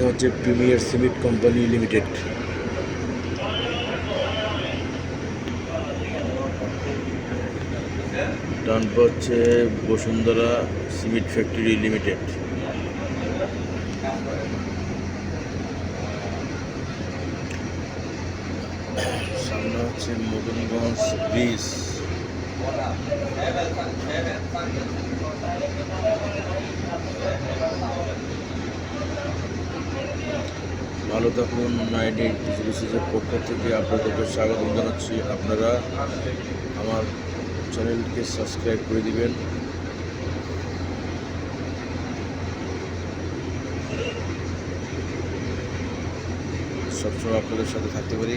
হচ্ছে premier cement company limited. পা হচ্ছে বসুন্ধরা সিমেন্ট ফ্যাক্টরি লিমিটেড। সামনে হচ্ছে মদনগঞ্জ ব্রিজ। ভালো থাকুন নাইনটি এইট পক্ষ থেকে আপনাদেরকে স্বাগত জানাচ্ছি আপনারা আমার চ্যানেলকে সাবস্ক্রাইব করে দিবেন সবসময় আপনাদের সাথে থাকতে পারি